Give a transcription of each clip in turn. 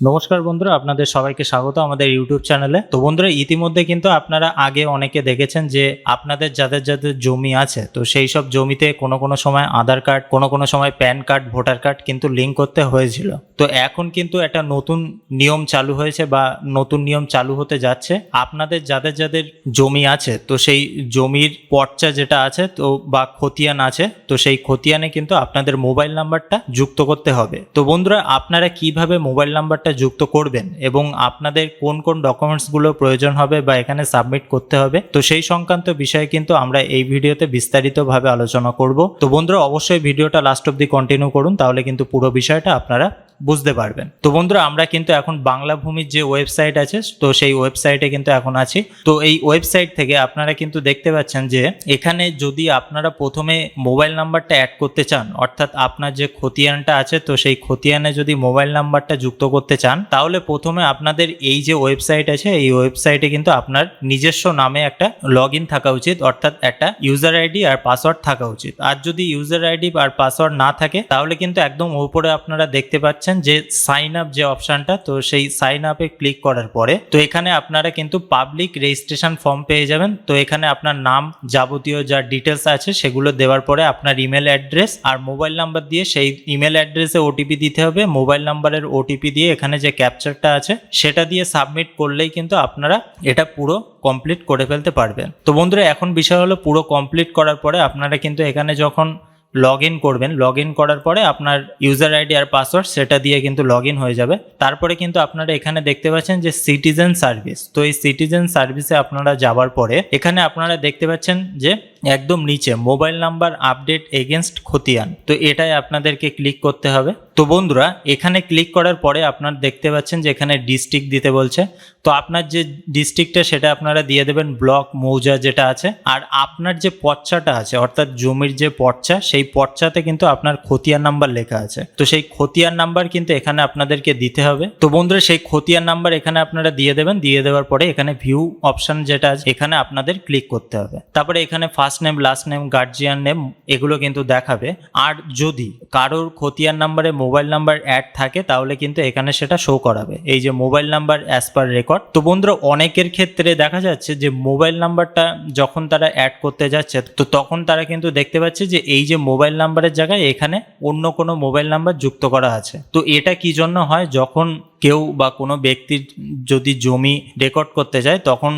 নমস্কার বন্ধুরা, আপনাদের সবাইকে স্বাগত আমাদের ইউটিউব চ্যানেলে। তো বন্ধুরা, ইতিমধ্যে কিন্তু আপনারা আগে অনেকে দেখেছেন যে আপনাদের যাদের যাদের জমি আছে, তো সেই সব জমিতে কোনো কোনো সময় আধার কার্ড, কোনো কোনো সময় প্যান কার্ড, ভোটার কার্ড কিন্তু লিঙ্ক করতে হয়েছিল। তো এখন কিন্তু একটা নতুন নিয়ম চালু হয়েছে বা নতুন নিয়ম চালু হতে যাচ্ছে। আপনাদের যাদের যাদের জমি আছে, তো সেই জমির পর্চা যেটা আছে, তো বা খতিয়ান আছে, তো সেই খতিয়ানে কিন্তু আপনাদের মোবাইল নাম্বারটা যুক্ত করতে হবে। তো বন্ধুরা, আপনারা কীভাবে মোবাইল নাম্বারটা যুক্ত করবেন এবং আপনাদের কোন কোন ডকুমেন্টসগুলো প্রয়োজন হবে বা এখানে সাবমিট করতে হবে, তো সেই সংক্রান্ত বিষয়ে কিন্তু আমরা এই ভিডিওতে বিস্তারিতভাবে আলোচনা করব। তো বন্ধুরা, অবশ্যই ভিডিওটা লাস্ট অব্দি কন্টিনিউ করুন, তাহলে কিন্তু পুরো বিষয়টা আপনারা বুঝতে পারবেন। তো বন্ধুরা, আমরা কিন্তু এখন বাংলা ভূমির যে ওয়েবসাইট আছে, তো সেই ওয়েবসাইটে কিন্তু এখন আছি। তো এই ওয়েবসাইট থেকে আপনারা কিন্তু দেখতে পাচ্ছেন যে, এখানে যদি আপনারা প্রথমে মোবাইল নাম্বারটা অ্যাড করতে চান, অর্থাৎ আপনার যে খতিয়ানটা আছে, তো সেই খতিয়ানে যদি মোবাইল নাম্বারটা যুক্ত করতে চান, তাহলে প্রথমে আপনাদের এই যে ওয়েবসাইট আছে, এই ওয়েবসাইটে কিন্তু আপনার নিজস্ব নামে একটা লগ থাকা উচিত, অর্থাৎ একটা ইউজার আইডি আর পাসওয়ার্ড থাকা উচিত। আর যদি ইউজার আইডি আর পাসওয়ার্ড না থাকে, তাহলে কিন্তু একদম উপরে আপনারা দেখতে পাচ্ছেন যে সাইন আপ যে অপশনটা তো সেই সাইন আপে ক্লিক করার পরে, তো এখানে আপনারা কিন্তু পাবলিক রেজিস্ট্রেশন ফর্ম পেয়ে যাবেন। তো এখানে আপনার নাম যাবতীয় যা ডিটেলস আছে, সেগুলো দেওয়ার পরে আপনার ইমেল অ্যাড্রেস আর মোবাইল নাম্বার দিয়ে সেই ইমেল অ্যাড্রেসে ওটিপি দিতে হবে। মোবাইল নাম্বারের ওটিপি দিয়ে এখানে যে ক্যাপচারটা আছে, সেটা দিয়ে সাবমিট করলেই কিন্তু আপনারা এটা পুরো কমপ্লিট করে ফেলতে পারবেন। তো বন্ধুরা, এখন বিষয় হলো পুরো কমপ্লিট করার পরে আপনারা কিন্তু এখানে যখন লগ ইন করবেন। লগ ইন করার পরে আপনার ইউজার আইডি আর পাসওয়ার্ড সেটা দিয়ে কিন্তু লগ ইন হয়ে যাবে। তারপরে কিন্তু আপনারা এখানে দেখতে পাচ্ছেন যে সিটিজেন সার্ভিস তো এই সিটিজেন সার্ভিসে আপনারা যাওয়ার পরে এখানে আপনারা দেখতে পাচ্ছেন যে একদম নিচে, মোবাইল নাম্বার আপডেট এগেনস্ট খতিয়ান। তো এটাই আপনাদেরকে ক্লিক করতে হবে। তো বন্ধুরা, এখানে ক্লিক করার পরে আপনারা দেখতে পাচ্ছেন যে এখানে ডিস্ট্রিক্ট দিতে বলছে। তো আপনার যে ডিস্ট্রিক্টটা, সেটা আপনারা দিয়ে দেবেন ব্লক মৌজা যেটা আছে। আর আপনার যে পর্চাটা আছে, অর্থাৎ জমির যে পর্চা সেই পর্চাতে কিন্তু আপনার খতিয়ান নাম্বার লেখা আছে। তো সেই খতিয়ান নাম্বার কিন্তু এখানে আপনাদেরকে দিতে হবে। তো বন্ধুরা, সেই খতিয়ান নাম্বার এখানে আপনারা দিয়ে দেবেন। দিয়ে দেওয়ার পরে এখানে ভিউ অপশন যেটা আছে, এখানে আপনাদের ক্লিক করতে হবে। তারপরে এখানে first name last name guardian name এগুলো কিন্তু দেখাবে। আর যদি কারোর খতিয়ান নাম্বারে মোবাইল নাম্বার অ্যাড থাকে, তাহলে কিন্তু এখানে সেটা শো করাবে। এই যে mobile number as per record তো বন্ধুরা, অনেকের ক্ষেত্রে দেখা যাচ্ছে যে মোবাইল নাম্বারটা যখন তারা অ্যাড করতে যাচ্ছে, তো তখন তারা কিন্তু দেখতে পাচ্ছে যে এই যে মোবাইল নাম্বারের জায়গায় এখানে অন্য কোনো মোবাইল নাম্বার যুক্ত করা আছে। তো এটা কি জন্য হয়? যখন কেউ বা কোনো ব্যক্তির যদি জমি রেকর্ড করতে যায়, তখন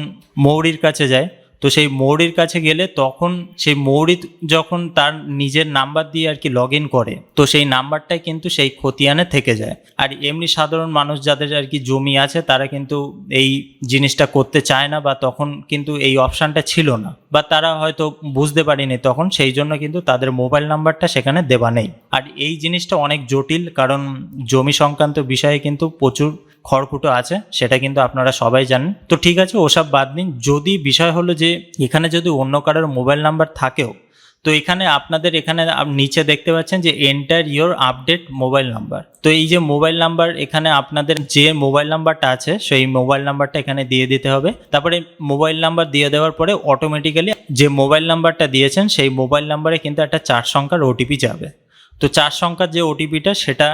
মৌরির কাছে যায়। তো সেই মৌরির কাছে গেলে তখন সেই মৌরি যখন তার নিজের নাম্বার দিয়ে আর কি লগ করে, তো সেই নাম্বারটাই কিন্তু সেই খতিয়ানে থেকে যায়। আর এমনি সাধারণ মানুষ যাদের আর কি জমি আছে, তারা কিন্তু এই জিনিসটা করতে চায় না বা তখন কিন্তু এই অপশানটা ছিল না। বা তারা হয়তো বুঝতে পারেনি তখন, সেই জন্য কিন্তু তাদের মোবাইল নাম্বারটা সেখানে দেওয়া নেই। আর এই জিনিসটা অনেক জটিল, কারণ জমি সংক্রান্ত বিষয়ে কিন্তু প্রচুর খড়কুটো আছে, সেটা কিন্তু আপনারা সবাই জানেন। তো ঠিক আছে, ওসব বাদ দিন। যদি বিষয় হলো যে, এখানে যদি অন্য কারোর মোবাইল নাম্বার থাকেও, তো এখানে আপনাদের এখানে নিচে দেখতে পাচ্ছেন যে enter your update mobile number তো এই যে মোবাইল নাম্বার, এখানে আপনাদের যে মোবাইল নাম্বারটা আছে, সেই মোবাইল নাম্বারটা এখানে দিয়ে দিতে হবে। তারপরে মোবাইল নাম্বার দিয়ে দেওয়ার পরে অটোমেটিক্যালি যে মোবাইল নাম্বারটা দিয়েছেন, সেই মোবাইল নাম্বারে কিন্তু একটা চার সংখ্যার ওটিপি যাবে। তো চার সংখ্যার যে ওটিপিটা সেটা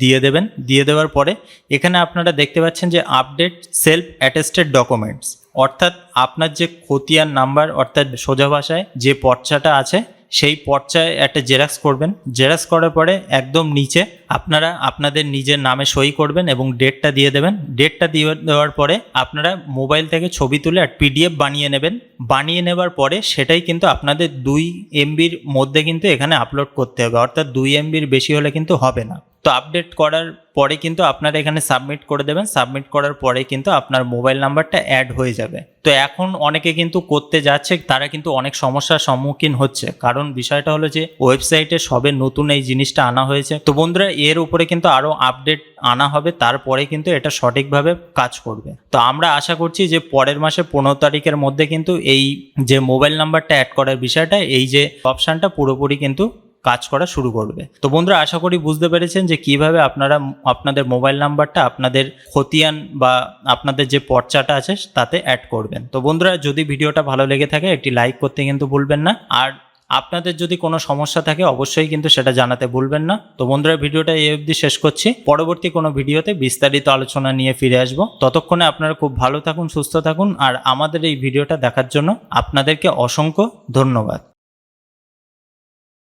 দিয়ে দেবেন। দিয়ে দেওয়ার পরে এখানে আপনারা দেখতে পাচ্ছেন যে আপডেট সেলফ অ্যাটেস্টেড ডকুমেন্টস অর্থাৎ আপনার যে খতিয়ান নাম্বার, অর্থাৎ সোজা ভাষায় যে পর্চাটা আছে, সেই পর্চায় একটা জেরক্স করবেন। জেরক্স করার পরে একদম নিচে আপনারা আপনাদের নিজের নামে সই করবেন এবং ডেটটা দিয়ে দেবেন। ডেটটা দিয়ে দেওয়ার পরে আপনারা মোবাইল থেকে ছবি তুলে আর পিডিএফ বানিয়ে নেবেন। বানিয়ে নেবার পরে সেটাই কিন্তু আপনাদের দুই এমবির মধ্যে কিন্তু এখানে আপলোড করতে হবে। অর্থাৎ দুই এমবির বেশি হলে কিন্তু হবে না। তো আপডেট করার পরে কিন্তু আপনারা এখানে সাবমিট করে দেবেন। সাবমিট করার পরে কিন্তু আপনার মোবাইল নাম্বারটা অ্যাড হয়ে যাবে। তো এখন অনেকে কিন্তু করতে যাচ্ছে, তারা কিন্তু অনেক সমস্যার সম্মুখীন হচ্ছে। কারণ বিষয়টা হলো যে ওয়েবসাইটে সবে নতুন এই জিনিসটা আনা হয়েছে। তো বন্ধুরা, এর উপরে কিন্তু আরও আপডেট আনা হবে, তারপরে কিন্তু এটা সঠিকভাবে কাজ করবে। তো আমরা আশা করছি যে, পরের মাসে পনেরো তারিখের মধ্যে কিন্তু এই যে মোবাইল নাম্বারটা অ্যাড করার বিষয়টা, এই যে অপশানটা পুরোপুরি কিন্তু কাজ করা শুরু করবে। তো বন্ধুরা, আশা করি বুঝতে পেরেছেন যে কীভাবে আপনারা আপনাদের মোবাইল নাম্বারটা আপনাদের খতিয়ান বা আপনাদের যে পর্চাটা আছে তাতে অ্যাড করবেন। তো বন্ধুরা, যদি ভিডিওটা ভালো লেগে থাকে, একটি লাইক করতে কিন্তু ভুলবেন না। আর আপনাদের যদি কোনো সমস্যা থাকে, অবশ্যই কিন্তু সেটা জানাতে ভুলবেন না। তো বন্ধুরা, ভিডিওটা এই অবধি শেষ করছি। পরবর্তী কোনো ভিডিওতে বিস্তারিত আলোচনা নিয়ে ফিরে আসব। ততক্ষণে আপনারা খুব ভালো থাকুন, সুস্থ থাকুন। আর আমাদের এই ভিডিওটা দেখার জন্য আপনাদেরকে অসংখ্য ধন্যবাদ।